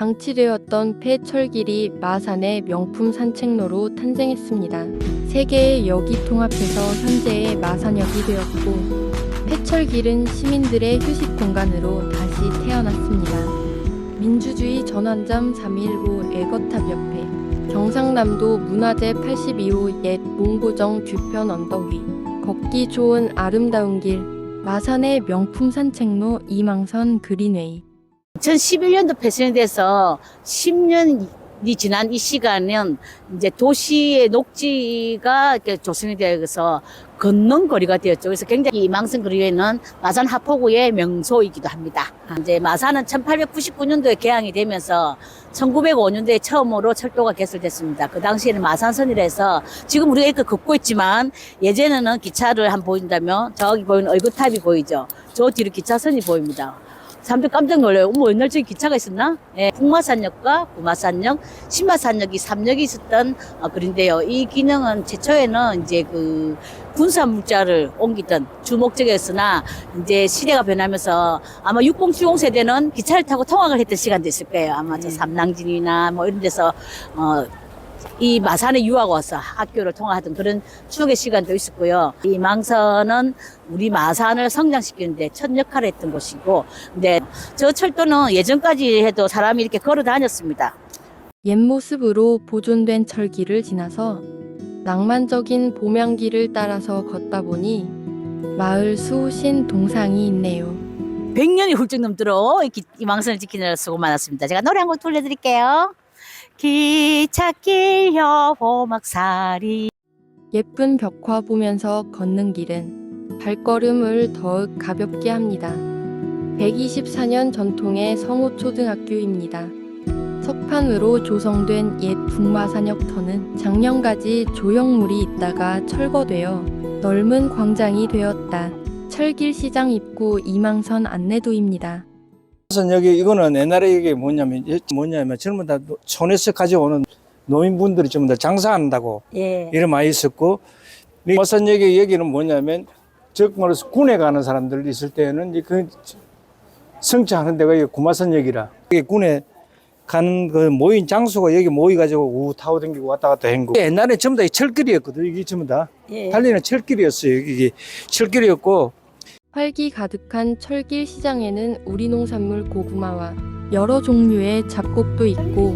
방치되었던 폐철길이 마산의 명품 산책로로 탄생했습니다. 세 개의 역이 통합해서 현재의 마산역이 되었고 폐철길은 시민들의 휴식 공간으로 다시 태어났습니다. 민주주의 전환점 315 애거탑 옆에 경상남도 문화재 82호 옛 몽고정 뒤편 언덕 위 걷기 좋은 아름다운 길 마산의 명품 산책로 이망선 그린웨이 2011년도 폐쇄돼서 10년이 지난 이 시간은 이제 도시의 녹지가 이렇게 조성이 되어서 걷는 거리가 되었죠. 그래서 굉장히 이 망선 거리에는 마산 하포구의 명소이기도 합니다. 이제 마산은 1899년도에 개항이 되면서 1905년도에 처음으로 철도가 개설됐습니다. 그 당시에는 마산선이라서 지금 우리가 이렇게 걷고 있지만 예전에는 기차를 한 보인다면 저기 보이는 얼굴탑이 보이죠. 저 뒤로 기차선이 보입니다. 사람들 깜짝 놀라요. 어머, 옛날 저기 기차가 있었나? 예, 풍마산역과 구마산역, 신마산역이 3역이 있었던 어, 그런데요. 이 기능은 최초에는 이제 그 군사 물자를 옮기던 주 목적이었으나 이제 시대가 변하면서 아마 60, 70 세대는 기차를 타고 통학을 했던 시간도 있을 거예요. 아마 저 삼랑진이나 뭐 이런 데서 어, 이 마산에 유학 와서 학교를 통화하던 그런 추억의 시간도 있었고요. 이 망선은 우리 마산을 성장시키는데 첫 역할을 했던 곳이고, 근데 저 철도는 예전까지 해도 사람이 이렇게 걸어 다녔습니다. 옛 모습으로 보존된 철길을 지나서 낭만적인 봄향기를 따라서 걷다 보니 마을 수호신 동상이 있네요. 100년이 훌쩍 넘도록 이, 망선을 지키느라 수고 많았습니다. 제가 노래 한 곡 돌려드릴게요. 기찻길 여보막살이 예쁜 벽화 보면서 걷는 길은 발걸음을 더욱 가볍게 합니다. 124년 전통의 성호초등학교입니다. 석판으로 조성된 옛 북마산역터는 작년까지 조형물이 있다가 철거되어 넓은 광장이 되었다. 철길 시장 입구 이망선 안내도입니다. 그래서 여기 이거는 옛날에 이게 뭐냐면 뭐냐면 전부 다 촌에서 가져오는 노인분들이 전부 다 장사한다고 예. 이런 많이 있었고 마산역의 얘기는 뭐냐면 즉 말해서 군에 가는 사람들 있을 때는 이그 성취하는 데가 여기 구마산역이라 이게 군에 가는 그 모인 장소가 여기 모여가지고 우 타고 댕기고 왔다 갔다 한 거. 옛날에 전부 다이 철길이었거든. 이게 전부 다 예. 달리는 철길이었어요. 이게 철길이었고 활기 가득한 철길 시장에는 우리 농산물 고구마와 여러 종류의 잡곡도 있고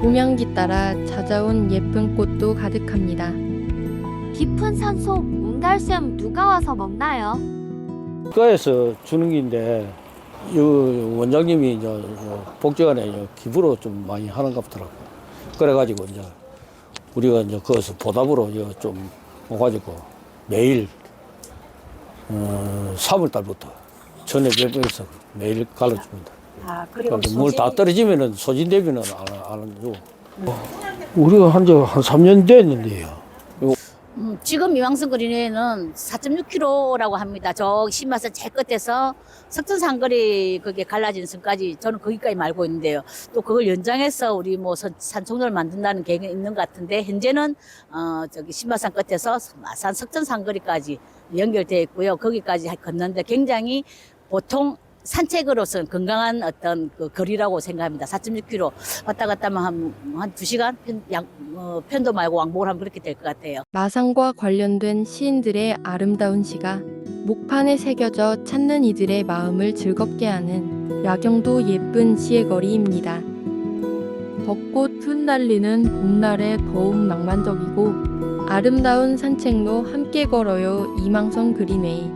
봄향기 따라 찾아온 예쁜 꽃도 가득합니다. 깊은 산속 웅달샘 누가 와서 먹나요? 국가에서 주는 게인데 이 원장님이 이제 복지관에 이제 기부로 좀 많이 하는가 보더라고. 그래가지고 이제 우리가 이제 거기서 보답으로 이제 좀 와가지고 매일 어, 3월 달부터 전에 배부에서 매일 갈아줍니다. 아, 그리고 그러니까 물다 떨어지면은 소진 대비는 안, 안 주고. 우리가 한지 한 3년 됐는데요. 음, 지금 이왕선 거리는 4.6km라고 합니다. 저 신마산 제 끝에서 석천산거리 그게 갈라진 선까지 저는 거기까지 말고 있는데요. 또 그걸 연장해서 우리 뭐 선- 산책로를 만든다는 계획이 있는 것 같은데 현재는 어 저기 신마산 끝에서 마산 석천산거리까지 연결되어 있고요. 거기까지 걷는데 굉장히 보통 산책으로서는 건강한 어떤 그 거리라고 생각합니다. 4.6km 왔다 갔다 하면 한, 한 2시간 편, 양, 어, 편도 말고 왕복을 하면 그렇게 될 것 같아요. 마산과 관련된 시인들의 아름다운 시가 목판에 새겨져 찾는 이들의 마음을 즐겁게 하는 야경도 예쁜 시의 거리입니다. 벚꽃 흩날리는 봄날에 더욱 낭만적이고 아름다운 산책로 함께 걸어요 이망선 그린웨이